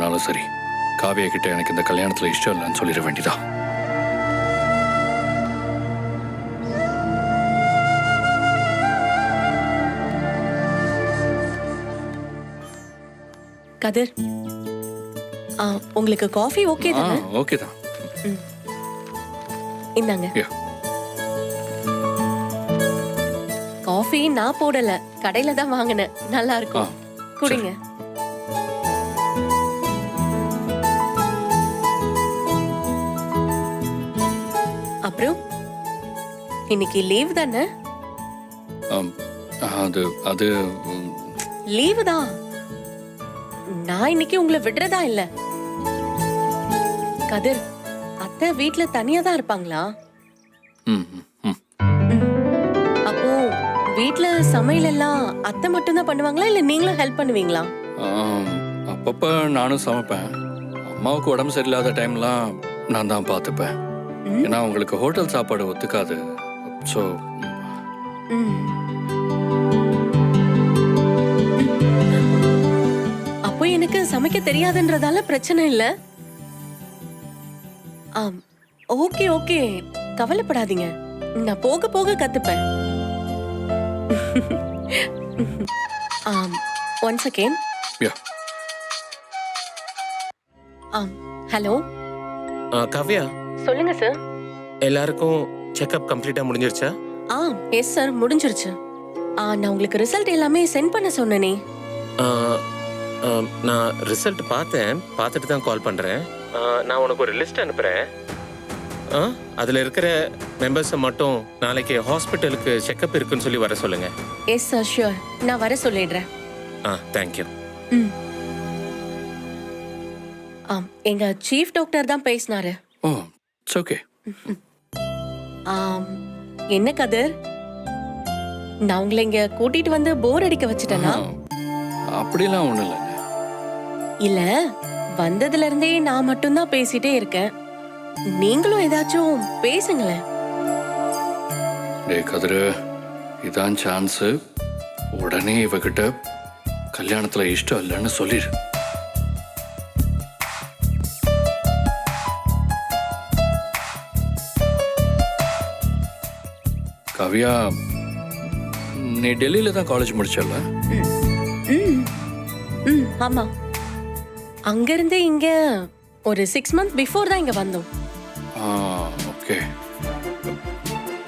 ஆனாலும் சரி காவியா கிட்ட எனக்கு இந்த கல்யாணத்துல இஷ்டம் இல்லைன்னு சொல்லிட வேண்டியதா? கதிர் ஆ, உங்களுக்கு காஃபி ஓகே தானே? ஓகே தான். இந்தாங்க. காஃபி நான் போடல. கடையில தான் வாங்கினேன். நல்லா இருக்கும். குடிங்க. அப்புறம்? இன்னைக்கு லீவ் தானே? அது அது லீவு தான். நான் இன்னைக்கு உங்களை விடுறதா இல்ல? கதிர் அத்தை வீட்ல தனியா தான் இருப்பாங்களா. அப்போ வீட்ல சமையல் எல்லாம் அத்தை மட்டும் தான் பண்ணுவாங்களா? இல்ல நீங்களும் ஹெல்ப் பண்ணுவீங்களா? அப்பப்ப நானும் சமைப்பேன். அம்மாவுக்கு உடம்பு சரியில்லாத டைம்லாம் நான் தான் பார்த்துப்பேன். ஏன்னா அவங்களுக்கு ஹோட்டல் சாப்பாடு ஒத்துக்காது. ஸோ ம். அப்போ எனக்கு சமைக்க தெரியாதுன்றதால பிரச்சனை இல்ல. ஆம் ஓகே ஓகே. கவலைப்படாதீங்க. நான் போக போக கத்துப்பேன். ஆம் ஒன் செகண்ட் யா ஆம் ஹலோ ஆ, காவ்யா? சொல்லுங்க சார் எல்லாருக்கும் செக்கப் கம்ப்ளீட்டா முடிஞ்சிருச்சா? ஆ எஸ் சார் முடிஞ்சிருச்சு. ஆ நான் உங்களுக்கு ரிசல்ட் எல்லாமே சென்ட் பண்ண சொன்னனே. ஆ, ஆ, நான் ரிசல்ட் பார்த்தேன். பார்த்துட்டு தான் கால் பண்றேன். ஆ, நான் உனக்கு ஒரு லிஸ்ட் அனுப்புறேன். ஆ, அதுல இருக்கிற மெம்பர்ஸை மட்டும் நாளைக்கு ஹாஸ்பிட்டலுக்கு செக்கப் இருக்குன்னு சொல்லி வர சொல்லுங்க. எஸ் சார் ஷூர் நான் வர சொல்லிடுறேன். ஆ தேங்க்யூ ம். ஆம் எங்க சீஃப் டாக்டர் தான் பேசினாரு. ஓ இட்ஸ் ஓகே ஆம் என்ன கதிர்? நான் உங்களை இங்க கூட்டிட்டு வந்து போர் அடிக்க வச்சுட்டேனா? அப்படிலாம் ஒன்றும் இல்லைங்க. இல்ல வந்ததுல இருந்தே நான் மட்டும்தான் பேசிட்டே இருக்கேன். நீங்களும் ஏதாச்சும் பேசுங்களேன். டேய் கதிரு இதான் சான்ஸு உடனே இவகிட்ட கல்யாணத்துல இஷ்டம் இல்லைன்னு சொல்லிடு கவியா நீ டெல்லியில தான் காலேஜ் முடிச்சல ஆமா. அங்கிருந்து இங்க ஒரு சிக்ஸ் மந்த் பிஃபோர் தான் இங்க வந்தோம். ஓகே.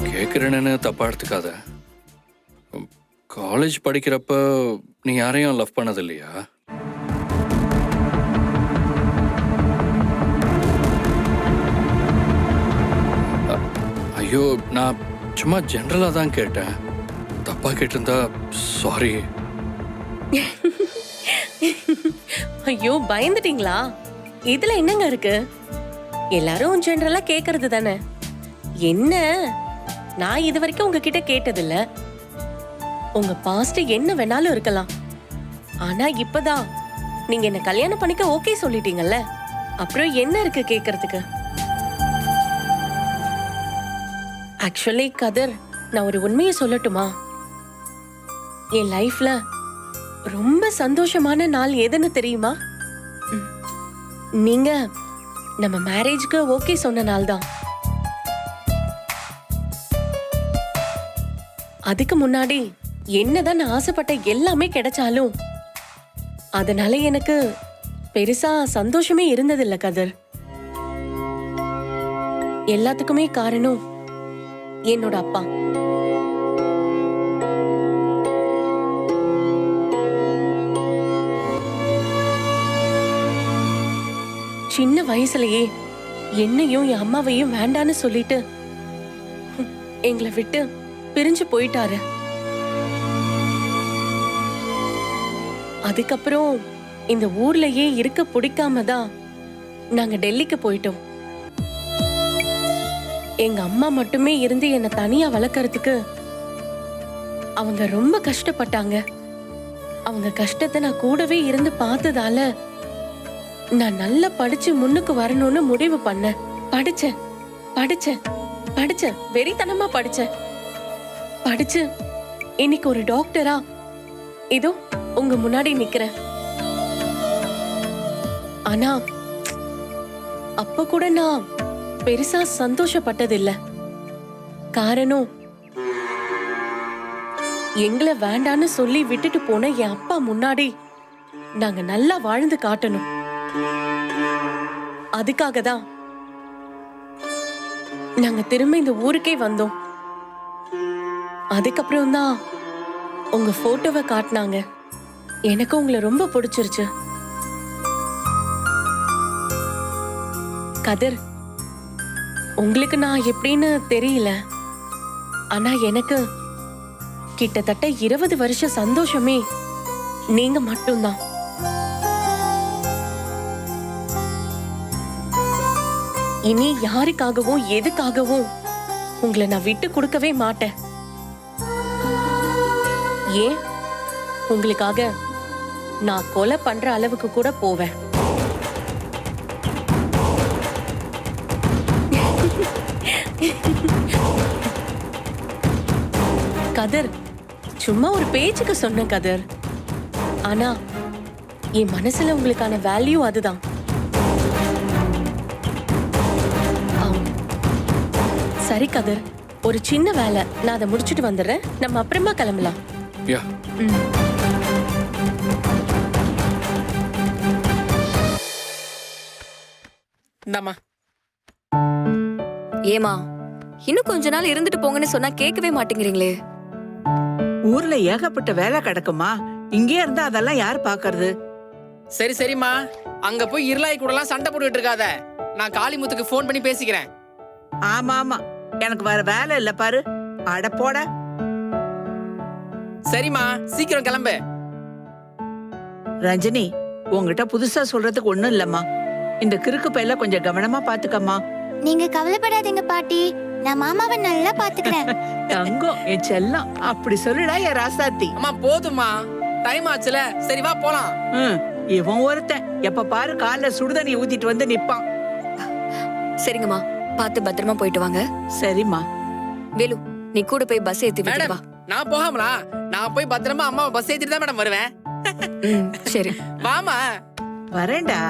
கேட்குறேன்னு தப்பா எடுத்துக்காத. காலேஜ் படிக்கிறப்ப நீ யாரையும் லவ் பண்ணது இல்லையா ஐயோ நான் சும்மா ஜென்ரலாக தான் கேட்டேன். தப்பாக கேட்டிருந்தா சாரி ஐயோ பயந்துட்டீங்களா? இதுல என்னங்க இருக்கு? எல்லாரும் ஜென்ரலாக கேக்குறது தானே? என்ன? நான் இது வரைக்கும் உங்ககிட்ட கேட்டதில்ல. உங்க பாஸ்ட் என்ன வேணாலும் இருக்கலாம். ஆனா இப்பதான். நீங்க என்ன கல்யாணம் பண்ணிக்க ஓகே சொல்லிட்டீங்கல்ல? அப்புறம் என்ன இருக்கு கேக்குறதுக்கு? ஆக்சுவலி கதர் நான் ஒரு உண்மையை சொல்லட்டுமா? என் லைஃப்ல ரொம்ப சந்தோஷமான நாள் எதுன்னு தெரியுமா? நீங்க நம்ம மேரேஜ்க்கு ஓகே சொன்ன நாள் தான். அதுக்கு முன்னாடி என்னதான் நான் ஆசைப்பட்ட எல்லாமே கிடைச்சாலும் அதனால எனக்கு பெருசா சந்தோஷமே இருந்ததில்ல கதர் எல்லாத்துக்குமே காரணம் என்னோட அப்பா. சின்ன வயசுலயே என்னையும் என் அம்மாவையும் வேண்டான்னு சொல்லிட்டு எங்களை விட்டு பிரிஞ்சு போயிட்டாரு. அதுக்கப்புறம் இந்த ஊர்லயே இருக்க பிடிக்காம தான் நாங்க டெல்லிக்கு போயிட்டோம். எங்க அம்மா மட்டுமே இருந்து என்னை தனியா வளர்க்கறதுக்கு அவங்க ரொம்ப கஷ்டப்பட்டாங்க. அவங்க கஷ்டத்தை நான் கூடவே இருந்து பார்த்ததால நான் நல்லா படிச்சு முன்னுக்கு வரணும்னு முடிவு பண்ணேன். படிச்சேன். படிச்சேன். படிச்சேன். வெறித்தனமா படிச்சேன். படிச்சு இன்னைக்கு ஒரு டாக்டரா? இதோ உங்க முன்னாடி நிக்கிறேன். ஆனா அப்ப கூட நான் பெருசா சந்தோஷப்பட்டதில்ல. காரணம் எங்களை வேண்டான்னு சொல்லி விட்டுட்டு போன என் அப்பா முன்னாடி நாங்க நல்லா வாழ்ந்து காட்டணும். அதுக்காக தான் நாங்க திரும்ப இந்த ஊருக்கே வந்தோம். அதுக்கப்புறம் தான் உங்க போட்டோவை காட்டினாங்க. எனக்கு உங்களை ரொம்ப பிடிச்சிருச்சு. கதிர் உங்களுக்கு நான் எப்படின்னு தெரியல. ஆனா எனக்கு கிட்டத்தட்ட இருபது வருஷ சந்தோஷமே நீங்க மட்டும்தான். இனி யாருக்காகவும் எதுக்காகவும் உங்களை நான் விட்டு கொடுக்கவே மாட்டேன். ஏன்? உங்களுக்காக நான் கொலை பண்ற அளவுக்கு கூட போவேன். கதிர் சும்மா ஒரு பேச்சுக்கு சொன்ன கதிர். ஆனா என் மனசுல உங்களுக்கான வேல்யூ அதுதான். சரி கதிர். ஒரு சின்ன வேலை. நான் அதை முடிச்சிட்டு வந்துடுறேன். நம்ம அப்புறமா கிளம்பலாம். யா. ஏமா இன்னும் கொஞ்ச நாள் இருந்துட்டு போங்கன்னு சொன்னா கேட்கவே மாட்டேங்கிறீங்களே. ஊர்ல ஏகப்பட்ட வேலை கிடக்குமா இங்கே இருந்தா அதெல்லாம் யார் பாக்குறது? சரி சரிம்மா. அங்க போய் இருளாய் கூடலாம் சண்டை போட்டுட்டு இருக்காத. நான் காளிமுத்துக்கு ஃபோன் பண்ணி பேசிக்கிறேன். ஆமா ஆமா. எனக்கு வேற வேலை இல்ல பாரு. அட போட. சரிம்மா சீக்கிரம் கிளம்பு. ரஞ்சனி உங்ககிட்ட புதுசா சொல்றதுக்கு ஒண்ணும் இல்லம்மா. இந்த கிறுக்கு பையில கொஞ்சம் கவனமா பாத்துக்கம்மா. நீங்க கவலைப்படாதீங்க பாட்டி. நான் மாமாவை நல்லா பாத்துக்கிறேன். தங்கம் என் செல்லம். அப்படி சொல்லுடா என் ராசாத்தி. அம்மா போதும்மா. டைம் ஆச்சுல. சரி வா போலாம். ம், இவன் ஒருத்தன். எப்ப பாரு கால்ல சுடுதண்ணி ஊத்திட்டு வந்து நிப்பான். சரிங்கம்மா. பார்த்து பத்திரமா போயிட்டு வாங்க. சரிம்மா. வேலு நீ கூட போய் பஸ் ஏத்தி விட்டுட்டு மேடம் வா. நான் போகாமலா? நான் போய் பத்திரமா அம்மாவை பஸ் ஏத்திட்டு தான் மேடம் வருவேன். ம், சரி. வாமா வரேன்டா.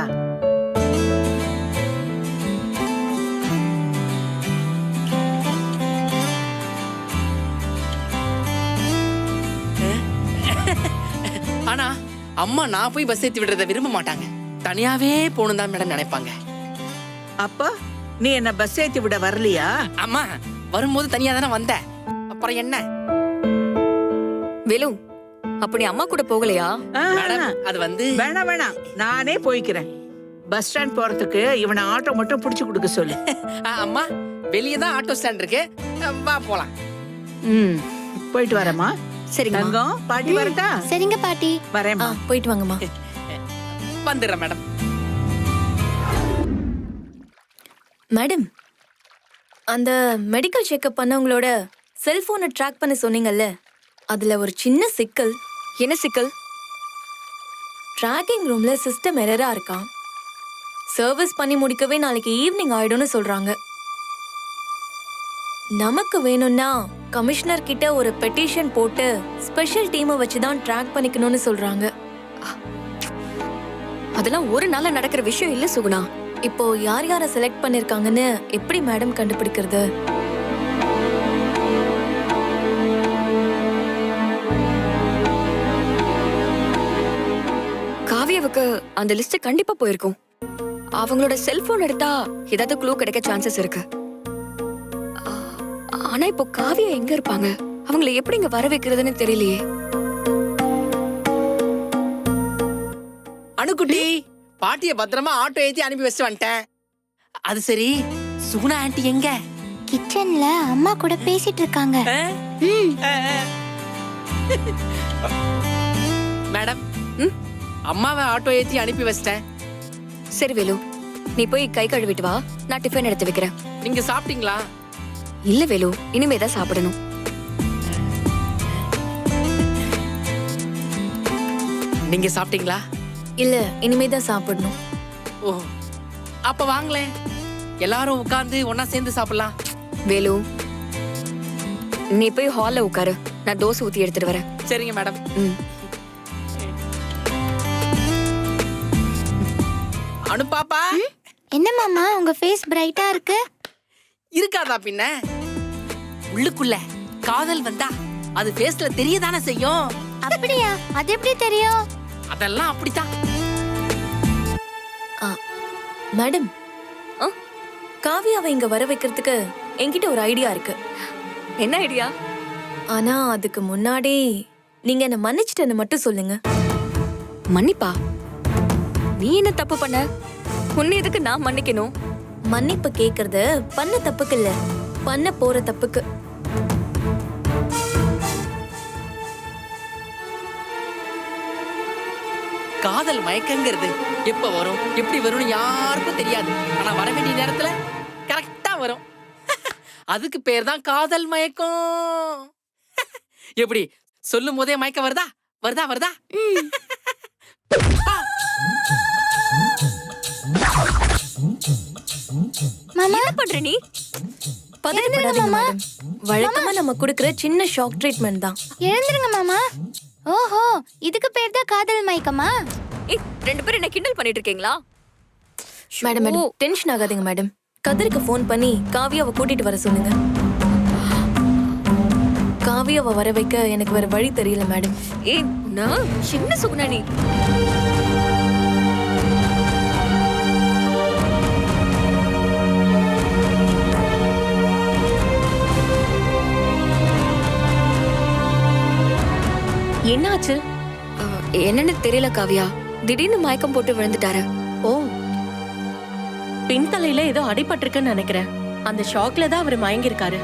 ஆனா அம்மா நான் போய் பஸ் ஏத்தி விடுறத விரும்ப மாட்டாங்க. தனியாவே போகணும் தான் மேடம் நினைப்பாங்க. அப்பா நீ என்ன பஸ் ஏத்தி விட வரலையா? அம்மா வரும்போது தனியா தானே வந்தேன் அப்புறம் என்ன? வேலு அப்ப நீ அம்மா கூட போகலையா? மேடம் அது வந்து வேணாம் வேணாம். நானே போய்க்கிறேன். பஸ் ஸ்டாண்ட் போறதுக்கு இவனை ஆட்டோ மட்டும் புடிச்சு கொடுக்க சொல்லு. ஆ, அம்மா வெளியே தான் ஆட்டோ ஸ்டாண்ட் இருக்கு. வா போலாம். ம் போயிட்டு வரேம்மா. சரிங்கம்மா. தங்கம் பாட்டி வரட்டா? சரிங்க பாட்டி. வரேம்மா. போயிட்டு வாங்கம்மா. வந்துடுறேன் மேடம். மேடம் அந்த மெடிக்கல் செக்கப் பண்ணவங்களோட செல்போனை ட்ராக் பண்ண சொன்னீங்கல்ல அதுல ஒரு சின்ன சிக்கல். என்ன சிக்கல்? ட்ராக்கிங் ரூம்ல சிஸ்டம் எரரா இருக்கான் சர்வீஸ் பண்ணி முடிக்கவே நாளைக்கு ஈவினிங் ஆயிடும்னு சொல்றாங்க. நமக்கு வேணும்னா கமிஷனர் கிட்ட ஒரு பெட்டிஷன் போட்டு ஸ்பெஷல் டீமை வச்சு தான் ட்ராக் பண்ணிக்கணும்னு சொல்றாங்க. அதெல்லாம் ஒரு நாள்ல நடக்கிற விஷயம் இல்ல சுகுணா. இப்போ யார் யாரை செலக்ட் பண்ணிருக்காங்கன்னு எப்படி மேடம் கண்டுபிடிக்கிறது? காவியாவுக்கு அந்த லிஸ்ட் கண்டிப்பா போயிருக்கும். அவங்களோட செல்போன் எடுத்தா ஏதாவது க்ளூ கிடைக்க சான்சஸ் இருக்கு. ஆனா இப்போ காவியா எங்க இருப்பாங்க? அவங்கள எப்படி இங்க வர வைக்கிறதுன்னு தெரியலையே. அணுக்குட்டி பாட்டிய பத்திரமா ஆட்டோ ஏத்தி அனுப்பி வச்சுட்டு வந்துட்டேன். அது சரி சுகுணா ஆண்டி எங்க? கிச்சன்ல அம்மா கூட பேசிட்டு இருக்காங்க. மேடம் ம்? அம்மாவை ஆட்டோ ஏத்தி அனுப்பி வச்சிட்டேன். சரி வேலு. நீ போய் கை கழுவிட்டு வா. நான் டிஃபன் எடுத்து வைக்கிறேன். நீங்க சாப்பிட்டீங்களா? இல்ல வேலு இனிமே தான் சாப்பிடணும். நீங்க சாப்பிட்டீங்களா? இல்ல இனிமே தான் சாப்பிடணும். ஓ அப்ப வாங்களேன். எல்லாரும் உட்கார்ந்து ஒண்ணா சேர்ந்து சாப்பிடலாம். வேலு நீ போய் ஹால்ல உட்காரு. நான் தோசை ஊத்தி எடுத்துட்டு வரேன். சரிங்க மேடம். ம். அனு பாப்பா? என்ன மாமா உங்க ஃபேஸ் பிரைட்டா இருக்கு? இருக்காதா பின்ன? உள்ளுக்குள்ள காதல் வந்தா அது ஃபேஸ்ல தெரியதானே செய்யும்? அப்படியா? அது எப்படி தெரியும்? அதெல்லாம் அப்படித்தான். மேடம். ஆ, காவியாவை இங்க வர வைக்கிறதுக்கு என்கிட்ட ஒரு ஐடியா இருக்கு. என்ன ஐடியா? ஆனா அதுக்கு முன்னாடி நீங்க என்ன மன்னிச்சிட்டேன்னு மட்டும் சொல்லுங்க. மன்னிப்பா? நீ என்ன தப்பு பண்ண? உன்னை எதுக்கு நான் மன்னிக்கணும்? மன்னிப்பு கேக்குறது பண்ண தப்புக்கு இல்ல பண்ண போற தப்புக்கு. காதல் மயக்கங்கிறது எப்ப வரும் எப்படி வரும்னு யாருக்கும் தெரியாது. ஆனா வர வேண்டிய நேரத்துல கரெக்டா வரும். அதுக்கு பேர் தான் காதல் மயக்கம். எப்படி? சொல்லும் போதே மயக்கம் வருதா? வருதா வருதா? மாமா என்ன பண்ற நீ பதட்டப்படாதீங்க மேடம் வழக்கமா நம்ம கொடுக்கிற சின்ன ஷாக் ட்ரீட்மெண்ட் தான். எழுந்துருங்க மாமா. ஓஹோ இதுக்கு பேர் தான் காதல் மயக்கமா? ஏய் ரெண்டு பேரும் என்ன கிண்டல் பண்ணிட்டு இருக்கீங்களா? மேடம் மேடம் டென்ஷன் ஆகாதீங்க மேடம். கதிருக்கு ஃபோன் பண்ணி காவியாவை கூட்டிட்டு வர சொல்லுங்க. காவியாவை வர வைக்க எனக்கு வேற வழி தெரியல மேடம். ஏய் நான் சின்ன சுகுணா என்னாச்சு? என்னன்னு தெரியல காவியா. திடீர்னு மயக்கம் போட்டு விழுந்துட்டாரு. ஓ. பின்தலையில ஏதோ அடிபட்டிருக்குன்னு நினைக்கிறேன். அந்த ஷாக்ல தான் அவர் மயங்கியிருக்காரு.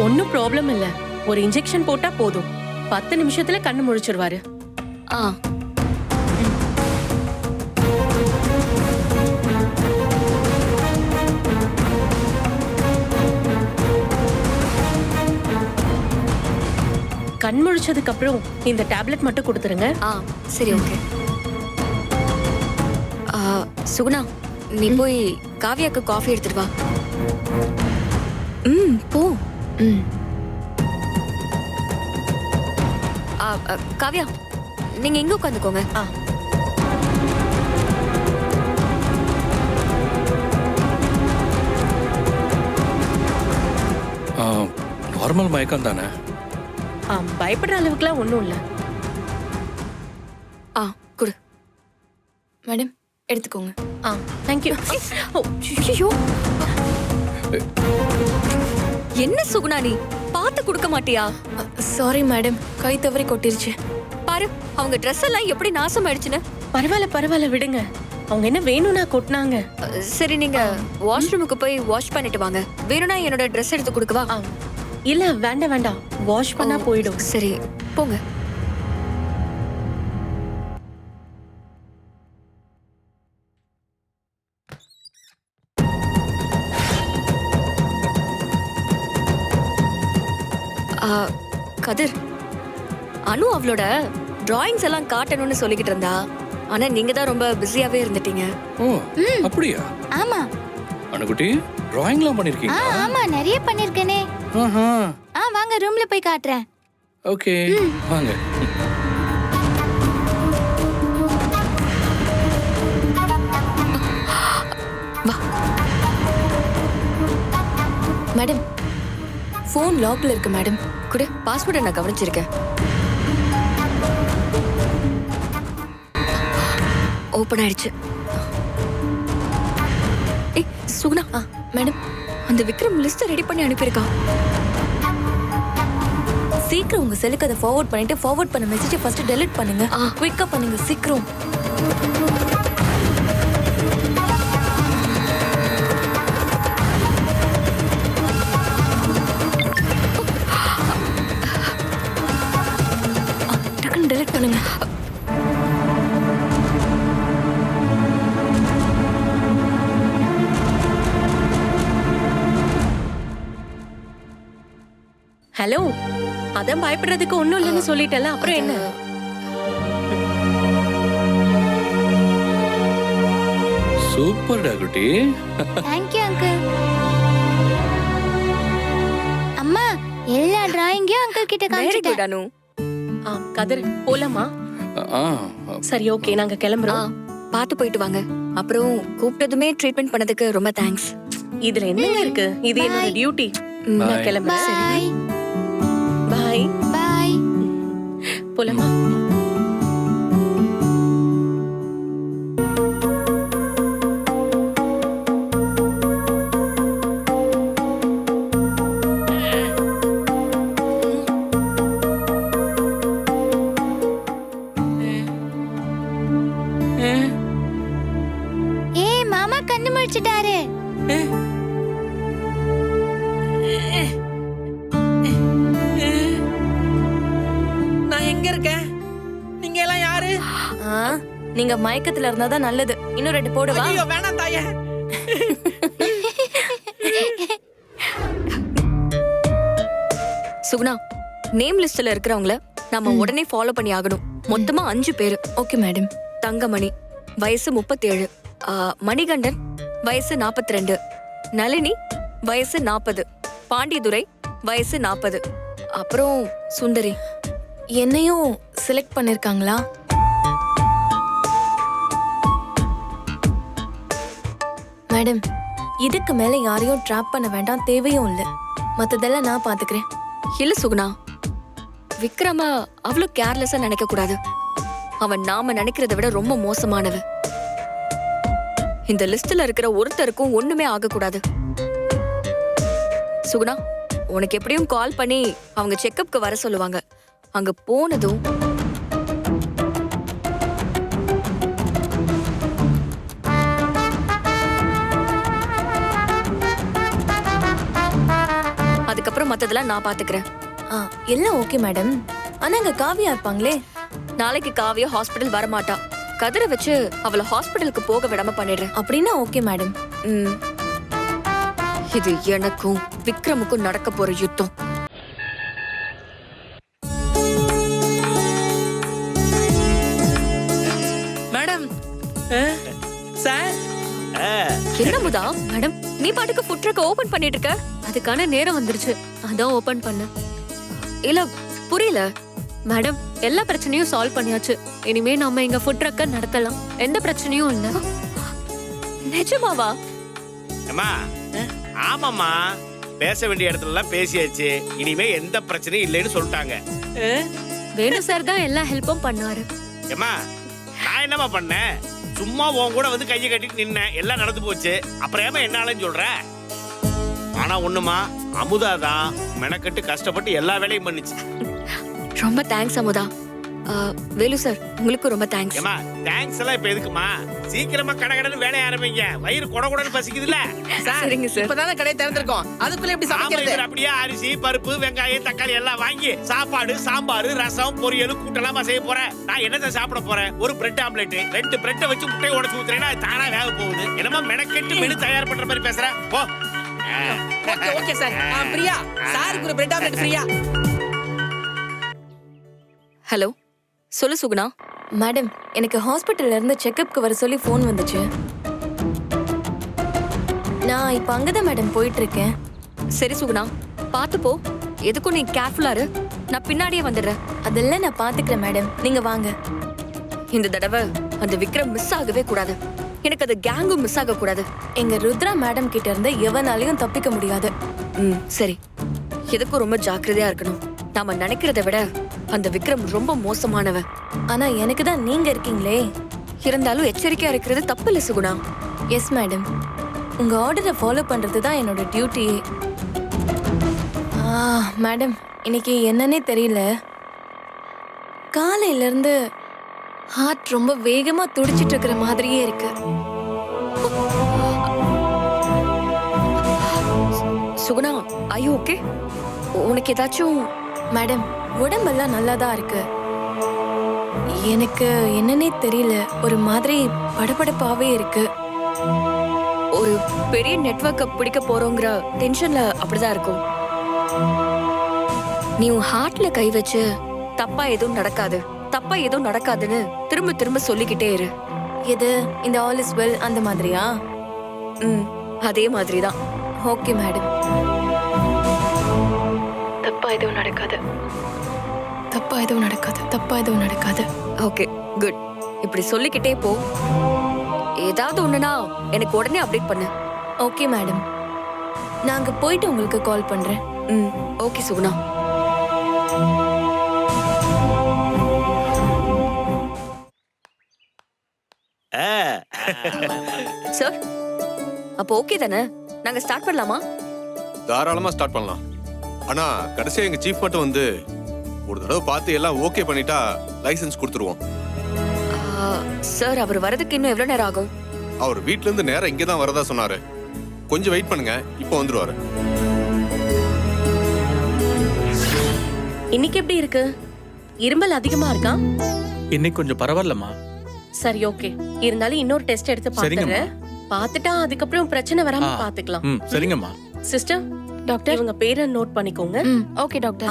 ஒன்னும் ப்ராப்ளம் இல்ல. ஒரு இன்ஜெக்ஷன் போட்டா போதும். பத்து நிமிஷத்துல கண்ணு முழிச்சிருவாரு. ஆ. கண் முழிச்சதுக்கு அப்புறம் இந்த டேப்லெட் மட்டும் கொடுத்துருங்க. ஆ சரி ஓகே. ஆ, சுகுணா நீ போய் காவியாக்கு காஃபி எடுத்துட்டு வா. ம் போ. ம். ஆ, ஆ, காவியா நீங்க இங்க உட்காந்துக்கோங்க. ஆ. நார்மல் மயக்கம் தானே பயப்படுற அளவுக்குலாம் ஒன்றும் இல்லை. ஆ குடு. மேடம் எடுத்துக்கோங்க. ஆ தேங்க்யூ ஓ ஐயோ என்ன சுகுணா நீ? பார்த்து கொடுக்க மாட்டியா? சாரி மேடம் கை தவறி கொட்டிருச்சு. பாரு அவங்க ட்ரெஸ் எல்லாம் எப்படி நாசம் ஆயிடுச்சுன்னு. பரவாயில்ல பரவாயில்ல விடுங்க. அவங்க என்ன வேணும்னா கொட்டினாங்க. சரி நீங்க வாஷ்ரூமுக்கு போய் வாஷ் பண்ணிட்டு வாங்க. வேணும்னா என்னோட ட்ரெஸ் எடுத்து கொடுக்கவா? இல்ல வேண்டாம் வேண்டாம் வாஷ் பண்ணா போயிடும். சரி போங்க. ஆ, கதிர் அனு அவளோட டிராயிங்ஸ் எல்லாம் காட்டணும்னு சொல்லிக்கிட்டு இருந்தா. ஆனா நீங்க தான் ரொம்ப பிஸியாவே இருந்துட்டீங்க. ஓ அப்படியா? ஆமா. அணுகுட்டி டிராயிங்லாம் ஆ பண்ணிருக்கீங்க ஆமா நிறைய பண்ணிருக்கேனே. ஆஹா. ஆ வாங்க ரூம்ல போய் காட்டுறேன். ஓகே வாங்க. மேடம் ஃபோன் லாக்ல இருக்கு மேடம். குடு பாஸ்வேர்டை நான் கவனிச்சிருக்கேன். ஓபன் ஆயிடுச்சு. ஏய் சுகுணா. ஆ. மேடம் அந்த விக்ரம் லிஸ்ட் ரெடி பண்ணி அனுப்பியிருக்கான். சீக்கிரம் உங்க செல்லுக்கு அதை ஃபார்வர்ட் பண்ணிட்டு ஃபார்வர்ட் பண்ண மெசேஜை ஃபர்ஸ்ட் டெலிட் பண்ணுங்க. ஆ. குயிக்கா பண்ணுங்க சீக்கிரம். ஹலோ அதான் பயப்படுறதுக்கு ஒண்ணும் இல்லைன்னு சொல்லிட்டல அப்புறம் என்ன? சூப்பர் குட்டி. தேங்க்யூ அங்கிள் அம்மா எல்லா டிராயிங்கையும் அங்கிள் கிட்ட வெரி குட் காமிச்சிட்டேன். அனு. ஆ கதிர் போலாமா? ஆ சரி ஓகே நாங்க கிளம்புறோம். பார்த்து போயிட்டு வாங்க. அப்புறம் கூப்பிட்டதுமே ட்ரீட்மெண்ட் பண்ணதுக்கு ரொம்ப தேங்க்ஸ் இதுல என்னங்க இருக்கு? இது என்னோட டியூட்டி நான். கிளம்புறேன். போலாமா ஏய் மயக்கத்துல இருந்தாதான் நல்லது. இன்னும் ரெண்டு போடுவா ஐயோ வேணாம் தாயே. சுகுணா நேம் லிஸ்ட்ல இருக்கிறவங்கள நாம உடனே ஃபாலோ பண்ணி ஆகணும். மொத்தமா அஞ்சு பேரு. ஓகே மேடம் தங்கமணி வயசு முப்பத்தேழு. மணிகண்டன் வயசு நாற்பத்தி ரெண்டு நளினி வயசு நாற்பது பாண்டியதுரை வயசு நாற்பது அப்புறம் சுந்தரி. என்னையும் செலக்ட் பண்ணிருக்காங்களா? மேடம் இதுக்கு மேல யாரையும் ட்ராப் பண்ண வேண்டாம் தேவையும் இல்ல. மத்ததெல்லாம் நான் பாத்துக்கிறேன். இல்ல சுகுணா விக்ரம அவ்வளவு கேர்லெஸ்ஸா நினைக்க கூடாது. அவன் நாம நினைக்கிறத விட ரொம்ப மோசமானவன் இந்த லிஸ்ட்ல இருக்கிற ஒருத்தருக்கும் ஒண்ணுமே ஆகக்கூடாது. சுகுணா உனக்கு எப்படியும் கால் பண்ணி அவங்க செக்கப்க்கு வர சொல்லுவாங்க. அங்க போனதும் மத்ததெல்லாம் நான் பாத்துக்கிறேன் ஆ எல்லாம் ஓகே மேடம். ஆனா இங்க காவியா இருப்பாங்களே. நாளைக்கு காவியா ஹாஸ்பிடல் வரமாட்டா. கதிரை வச்சு அவளை ஹாஸ்பிடலுக்கு போக விடாம பண்ணிடுறேன். அப்படின்னா ஓகே மேடம். ம். இது எனக்கும் விக்ரமுக்கும் நடக்க போற யுத்தம். Madam sir? என்ன முதா? மேடம் நீ பாட்டுக்கு ஃபுட் ட்ரக் ஓபன் பண்ணிட்டு இருக்க அதுக்கான நேரம் வந்துருச்சு. அதான் ஓபன் பண்ண இல்ல புரியல. மேடம் எல்லா பிரச்சனையும் சால்வ் பண்ணியாச்சு. இனிமே நம்ம எங்க ஃபுட் ட்ரக்க நடத்தலாம். எந்த பிரச்சனையும் இல்ல. நிஜமாவா? அம்மா ஆமாம்மா. பேச வேண்டிய இடத்துல எல்லாம் பேசியாச்சு. இனிமே எந்த பிரச்சனையும் இல்லைன்னு சொல்லிட்டாங்க. வேணு சார் தான் எல்லா ஹெல்ப்பும் பண்ணாரு. ஏம்மா நான் என்னம்மா பண்ணேன்? சும்மா உன் கூட வந்து கையை கட்டிட்டு நின்னேன். எல்லாம் நடந்து போச்சு. அப்புறம் ஏமா என்னாலன்னு சொல்ற? ஆனா ஒண்ணுமா? அமுதா தான் மெனக்கட்டு கஷ்டப்பட்டு எல்லா வேலையும் பண்ணுச்சு. ரொம்ப தேங்க்ஸ் அமுதா. வேலு சார் உங்களுக்கு ரொம்ப தேங்க்ஸ் ஏமா தேங்க்ஸ் எல்லாம் இப்ப எதுக்குமா சீக்கிரமா கடை கடைன்னு வேலைய ஆரம்பிங்க. வயிறு கொட கொடன்னு பசிக்குதுல்ல? சார் சரிங்க சார். இப்பதானே கடை திறந்திருக்கோம். அதுக்குள்ள எப்படி சமைக்கிறது? அப்படியே அரிசி பருப்பு வெங்காயம் தக்காளி எல்லாம் வாங்கி சாப்பாடு சாம்பார் ரசம் பொரியல் கூட்டலாமா செய்ய போறேன். நான் என்னத்தை சாப்பிட போறேன்? ஒரு பிரெட் ஆம்லெட் ரெண்டு பிரெட்டை வச்சு முட்டையை உடச்சு ஊத்துறேன்னா தானா வேக போகுது. என்னமா மெனக்கெட்டு மெனு தயார் பண்ற மாதிரி பேசுற? போ. Okay okay sir. ஆ, பிரியா. சாருக்கு ஒரு பிரெட் ஆம்லெட் ஃப்ரீயா ஹலோ சொல்லு சுகுணா. மேடம் எனக்கு ஹாஸ்பிட்டல்ல இருந்து செக்கப்க்கு வர சொல்லி ஃபோன் வந்துச்சு. நான் இப்ப அங்கதான் மேடம் போயிட்டு இருக்கேன் சரி சுகுணா பார்த்து போ. எதுக்கும் நீ கேர்ஃபுல்லா இரு. நான் பின்னாடியே வந்துடுறேன். அதெல்லாம் நான் பாத்துக்கிறேன் மேடம். நீங்க வாங்க. இந்த தடவை அந்த விக்ரம் மிஸ் ஆகவே கூடாது. எனக்கு அது கேங்கும் மிஸ் ஆக கூடாது எங்க ருத்ரா மேடம் கிட்ட இருந்து எவனாலையும் தப்பிக்க முடியாது. ம் சரி. எதுக்கும் ரொம்ப ஜாக்கிரதையா இருக்கணும். நாம நினைக்கிறத விட அந்த விக்ரம் ரொம்ப மோசமானவன். ஆனா எனக்கு தான் நீங்க இருக்கீங்களே. இருந்தாலும் எச்சரிக்கையா இருக்கிறது தப்பு இல்ல சுகுணா. எஸ் மேடம் உங்க ஆர்டரை ஃபாலோ பண்றது தான் என்னோட டியூட்டியே ஆ மேடம் இன்னைக்கு என்னன்னே தெரியல. காலையில இருந்து ஹார்ட் ரொம்ப வேகமா துடிச்சிட்டு இருக்கிற மாதிரியே இருக்கு. சுகுணா ஐயோ ஓகே உனக்கு ஏதாச்சும் மேடம் உடம்பெல்லாம் நல்லா தான் இருக்கு? எனக்கு என்னன்னே தெரியல. ஒரு மாதிரி படபடப்பாவே இருக்கு. ஒரு பெரிய நெட்வொர்க்க பிடிக்க போறோங்கிற டென்ஷன்ல அப்படிதான் இருக்கும். நீ உன் ஹார்ட்ல கை வச்சு தப்பா எதுவும் நடக்காது. தப்பா எதுவும் நடக்காதுன்னு திரும்ப திரும்ப சொல்லிக்கிட்டே இரு. இது இந்த ஆல் இஸ் வெல் அந்த மாதிரியா? ம் அதே மாதிரி தான் ஓகே மேடம். தப்பா எதுவும் நடக்காது. தப்பா எதுவும் நடக்காது. தப்பா எதுவும் நடக்காது. ஓகே குட் இப்படி சொல்லிக்கிட்டே போ. ஏதாவது ஒண்ணுனா எனக்கு உடனே அப்டேட் பண்ணு. ஓகே மேடம் நாங்க போயிட்டு உங்களுக்கு கால் பண்றேன். ம் ஓகே சுகுணா. ஆ, சார் அப்போ ஓகே தானே? நாங்க ஸ்டார்ட் பண்ணலாமா? தாராளமா ஸ்டார்ட் பண்ணலாம். ஆனா கடைசியா எங்க சீஃப் மட்டும் வந்து ஒரு தடவை பார்த்து எல்லாம் ஓகே பண்ணிட்டா லைசென்ஸ் கொடுத்துருவோம். ஆ, சார் அவர் வரதுக்கு இன்னும் எவ்வளவு நேரம் ஆகும்? அவர் வீட்ல இருந்து நேரா இங்க தான் வரதா சொன்னாரு. கொஞ்சம் வெயிட் பண்ணுங்க இப்போ வந்துருவாரு. இன்னைக்கு எப்படி இருக்கு? இருமல் அதிகமா இருக்கா? இன்னைக்கு கொஞ்சம் பரவாயில்லம்மா. சரி ஓகே இருந்தாலும் இன்னொரு டெஸ்ட் எடுத்து. பாத்துறேன் பார்த்துட்டா அதுக்கப்புறம் பிரச்சனை வராம. பாத்துக்கலாம் ம் சரிங்கம்மா. Sister doctor? இவங்க பேரை நோட் பண்ணிக்கோங்க. Okay doctor.